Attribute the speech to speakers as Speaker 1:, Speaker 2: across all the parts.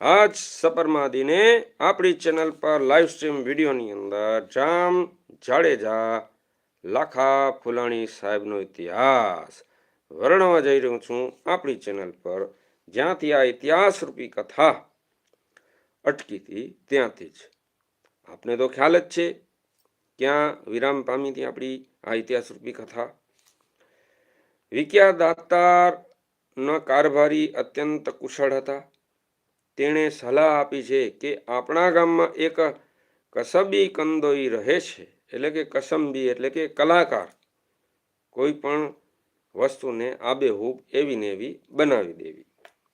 Speaker 1: આજ સપરમાં દિને આપણી ચેનલ પર લાઈવ સ્ટ્રીમ વિડીયોની અંદર જામ જાડેજા લાખા ફુલાણી સાહેબનો ઇતિહાસ વર્ણવા જઈ રહ્યો છું આપણી ચેનલ પર. જ્યાંથી આ ઇતિહાસ રૂપી કથા અટકી હતી ત્યાંથી જ. આપને તો ખ્યાલ જ છે ક્યાં વિરામ પામી હતી આપણી આ ઇતિહાસ રૂપી કથા. વિક્યા દાતારના કારભારી અત્યંત કુશળ હતા. તેણે સલાહ આપી છે કે આપણા ગામમાં એક કસબી કંદોઈ રહે છે, એટલે કે કસંબી, એટલે કે કલાકાર. કોઈ પણ વસ્તુને આબેહૂબ એવી ને એવી બનાવી દેવી.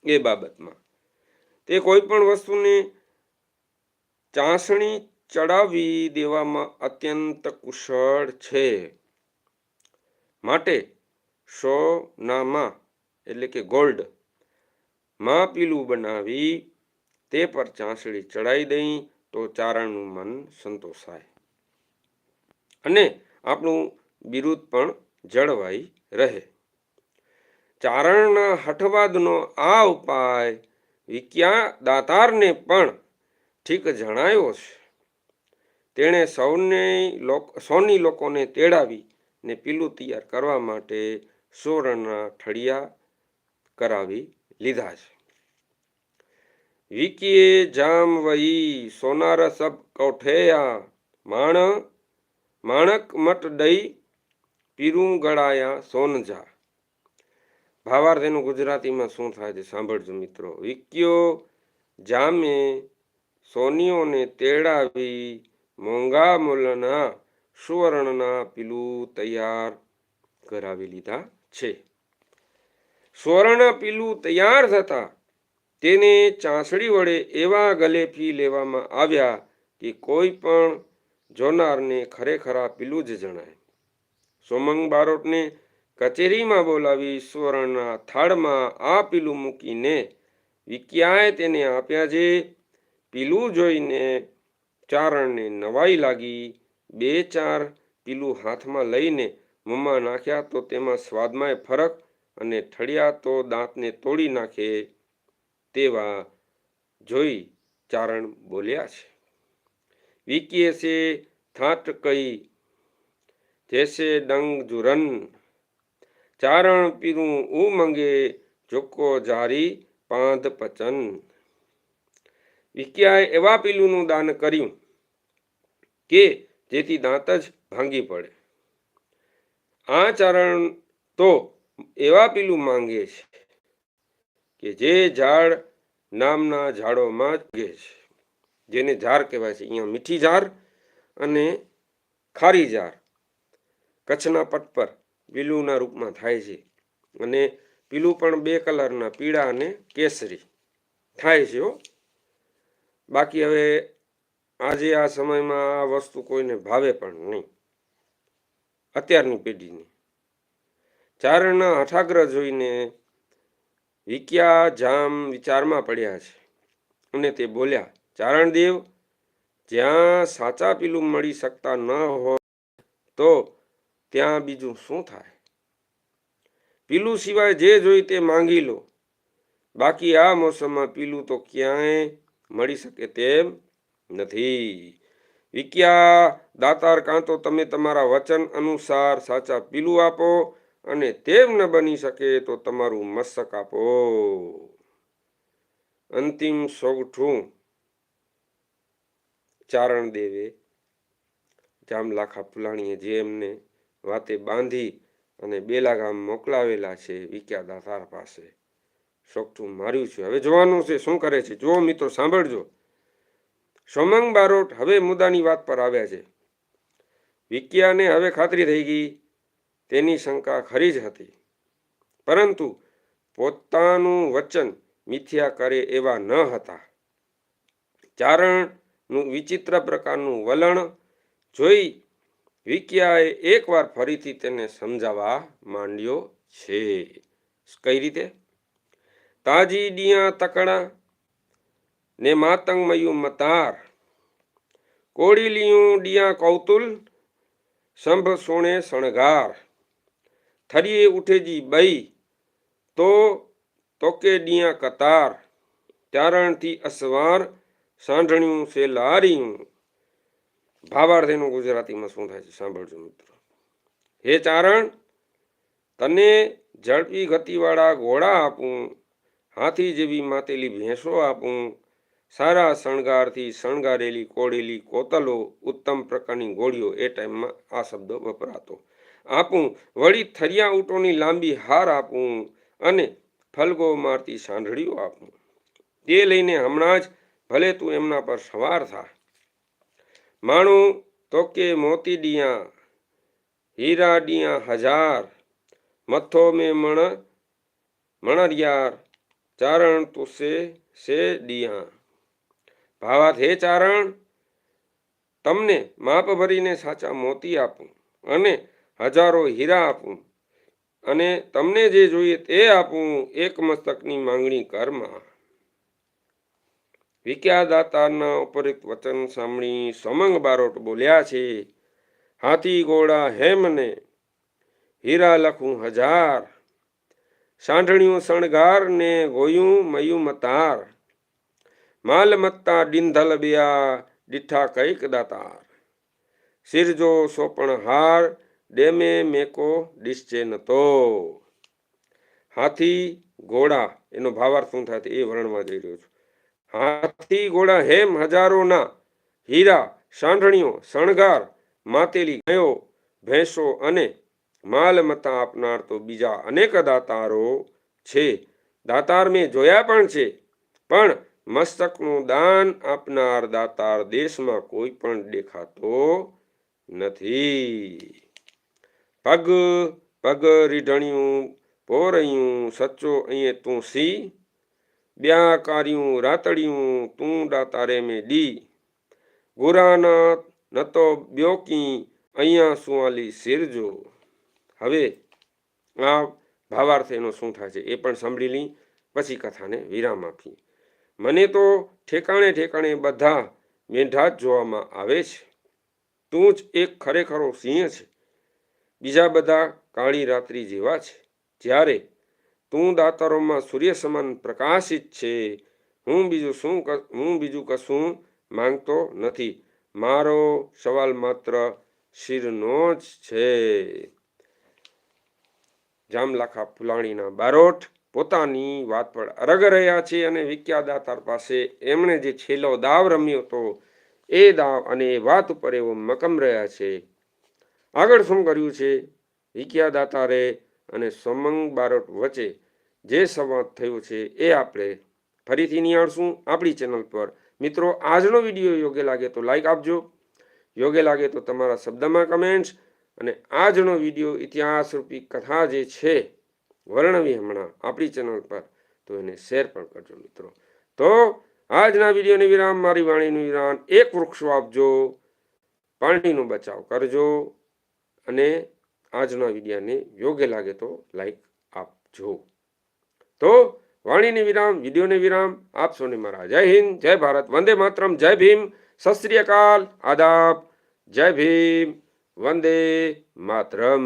Speaker 1: એ બાબતમાં. તે કોઈ પણ વસ્તુને ચાસણી ચડાવી દેવામાં અત્યંત કુશળ છે. માટે સોનામાં, એટલે કે ગોલ્ડમાં પીલું બનાવી તે પર ચાંસળી ચડાવી દઈ તો ચારણનું મન સંતોષાય. અને આપણું બિરુદ પણ જળવાઈ રહે. ચારણના હઠવાદનો આ ઉપાય વિક્યા દાતારને પણ ઠીક જણાયો છે. તેણે સૌને સૌની લોકોને તેડાવી ને પીલું તૈયાર કરવા માટે સુવર્ણના ઠળિયા કરાવી લીધા છે. વિકીએ જામ વહી સોનાર સબ કૌઠેયા, માણ, માણક મટ દઈ પીરું ગળાયા સોનજા ભાવાર્થ ગુજરાતીમાં શું થાય છે સાંભળજો મિત્રો. વિક્યો જામે સોનીઓને તેડાવી મોંઘા મૂલના સુવર્ણના પીલું તૈયાર કરાવી લીધા છે. સુવર્ણ પીલું તૈયાર થતા તેને ચાંસડી વડે એવા ગલેફી લેવામાં આવ્યા કે કોઈ પણ જોનારને ખરેખરા પીલું જ જણાય. સોમંગ બારોટને કચેરીમાં બોલાવી સુવર્ણના થાળમાં આ પીલું મૂકીને વિક્યાએ તેને આપ્યા છે પીલું જોઈને ચારણને નવાઈ લાગી. બે ચાર પીલું હાથમાં લઈને મોંમાં નાખ્યા તો તેમાં સ્વાદમાંય ફરક અને ઠળિયા તો દાંતને તોડી નાખે. તેવા જોઈ ચારણ બોલ્યા છે. વિકીએ સે થાટ કઈ જેસે ડંગ જુરન. ચારણ પીરું ઉ મંગે, જોકો જારી પાંધ પચન. વિક્યાએ એવા પીલુંનું દાન કર્યું કે જેથી દાંત જ ભાંગી પડે. આ ચારણ તો એવા પીલું માંગે છે કે જે ઝાડ નામના ઝાડોમાં જ છે. જેને ઝાર કહેવાય છે. અહીંયા મીઠી ઝાર અને ખારી ઝાર. કચ્છના પટ પર પીલુંના રૂપમાં થાય છે. અને પીલું પણ બે કલરના, પીળા અને કેસરી થાય છે હો. બાકી હવે આજે આ સમયમાં આ વસ્તુ કોઈને ભાવે પણ નહીં. અત્યારની પેઢીને. ચારણના હઠાગ્રહ જોઈને વિક્યા જામ વિચારમાં પડ્યા છે. અને તે બોલ્યા ચારણદેવ જ્યાં સાચા પીલું મળી શકતા ન હોય, તો ત્યાં બીજું શું થાય? પીલું સિવાય જે જોઈ તે માંગી લો. બાકી આ મોસમમાં પીલું તો ક્યાંય મળી શકે તેમ નથી. વિક્યા દાતાર કાં તો તમે તમારા વચન અનુસાર સાચા પીલું આપો અને તેમ ન બની શકે તો તમારું મસ્તક આપો. અંતિમ સોગઠું ચારણ દેવે જામલાખા ફુલાણીએ જે એમને વાતે બાંધી અને બેલા ગામ મોકલાવેલા છે, વિક્યા દાતાર પાસે. સોગઠું માર્યું છે. હવે જોવાનું છે, શું કરે છે? જુઓ મિત્રો, સાંભળજો. સોમંગ બારોટ હવે મુદ્દાની વાત પર આવ્યા છે. વિક્યાને હવે ખાતરી થઈ ગઈ તેની શંકા ખરી જ હતી. પરંતુ પોતાનું વચન મિથ્યા કરે એવા ન હતા. ચારણનું વિચિત્ર પ્રકારનું વલણ જોઈ વિક્યાએ એકવાર ફરીથી તેને સમજાવવા માંડ્યો છે. કઈ રીતે? તાજી ડિયા તકડા ને માતંગ મયું મતાર. કોડીલિયું ડિયા કૌતુલ, સંભ સોણે શણગાર. થરીએ ઉઠેજી બઈ, તો તોકે ડિયા કતાર ચારણથી અસવાર સાંઢણ્યું છે લારિયું. ભાવાર્થેનું ગુજરાતીમાં શું થાય છે? સાંભળજો મિત્રો. હે ચારણ, તને ઝડપી ગતિવાળા ઘોડા આપું, હાથી જેવી માતેલી ભેંસો આપું, સારા શણગારથી શણગારેલી કોળેલી કોતલો ઉત્તમ પ્રકારની ગોળીઓ એ ટાઈમમાં આ શબ્દો વપરાતો. આપું, વળી થરિયા ઊંટોની લાંબી હાર આપું અને ફલગો મારતી સાંઢળીઓ આપું. તે લઈને હમણાં જ ભલે તું એમના પર સવાર થા. માણું તો કે મોતી ડિયા, હીરા ડિયા હજાર, મથો મેં મણ, મણરિયાર, ચારણ તું સે ડિયા. ભાવાત હે ચારણ? તમને માપ ભરીને સાચા મોતી આપું અને હજારો હીરા આપું. અને તમને જે જોઈએ તે આપું એક મસ્તકની માંગણી કરમાં. વિક્યાદાતાના વચન સાંભળી સમંગ બારોટ બોલ્યા છે, હાથી ઘોડા હેમને હીરા લખું હજાર. સાંઢણિયું શણગાર ને ગોયું મયું મતાર. માલ મત્તા ડિંધલ બિયા ડીઠા કંઈક દાતાર. સિરજો સોપણ હાર ડેમે મેકો ડિશ્ચે તો. હાથી ઘોડા, એનો ભાવાર્થ શું થાય એ વર્ણવા જઈ રહ્યો છું. હાથી ઘોડા હેમ હજારોના હીરા, સાંઢણીઓ, શણગાર, માતેલી, ગયો, ભેંસો અને માલ મતા આપનાર તો બીજા અનેક દાતારો છે. દાતાર મેં જોયા પણ છે, પણ મસ્તકનું દાન આપનાર દાતાર દેશમાં કોઈ પણ દેખાતો નથી. પગ પગ રીઢણિયું, પોરયું, સચ્ચો અહીંયા તું સી બ્યા કાર્યું, રાતડિયું, તું દાતારે મેં ડી. ગુરાના નતો બ્યોકી, અહીંયા સુવાલી સિરજો હવે આ ભાવાર્થ એનો શું થાય છે એ પણ સાંભળી લઈ પછી કથાને વિરામ આપી મને તો ઠેકાણે ઠેકાણે બધા મેંઢા જ જોવામાં આવે છે. તું જ એક ખરેખરો સિંહ છે. બીજા બધા કાળી રાત્રિ જેવા છે. જ્યારે તું દાતારોમાં સૂર્ય સમાન પ્રકાશિત છે, હું બીજું શું હું બીજું કશું માંગતો નથી. મારો સવાલ માત્ર શિરનો જ છે. જામલાખા ફુલાણીના બારોટ પોતાની વાત પર અરગ રહ્યા છે અને વિક્યા દાતાર પાસે એમણે જે છેલ્લો દાવ રમ્યો હતો, એ દાવ અને એ વાત ઉપર એવો મકમ રહ્યા છે. આગળ શું કર્યું છે? વિક્યા દાતારે અને સમંગ બારોટ વચ્ચે જે સંવાદ થયો છે એ આપણે ફરીથી નિહાળશું આપણી ચેનલ પર. મિત્રો, આજનો વીડિયો યોગ્ય લાગે તો લાઈક આપજો, યોગ્ય લાગે તો તમારા શબ્દમાં કમેન્ટ્સ, અને આજનો વીડિયો ઇતિહાસરૂપી કથા જે છે, વર્ણવી હમણાં આપણી ચેનલ પર, તો એને શેર પણ કરજો મિત્રો. તો આજના વિડીયોની વિરામ, મારી વાણીનું વિરામ, એક વૃક્ષો આપજો, પાણીનો બચાવ કરજો. અને આજના વિડીયાને યોગ્ય લાગે તો લાઈક આપજો. તો વાણીને વિરામ વિડીયોને વિરામ, આપ સૌને મારા જય હિન્દ, જય ભારત, વંદે માતરમ, જય ભીમ, સત અકાલ, આદાબ, જય ભીમ, વંદે માતરમ.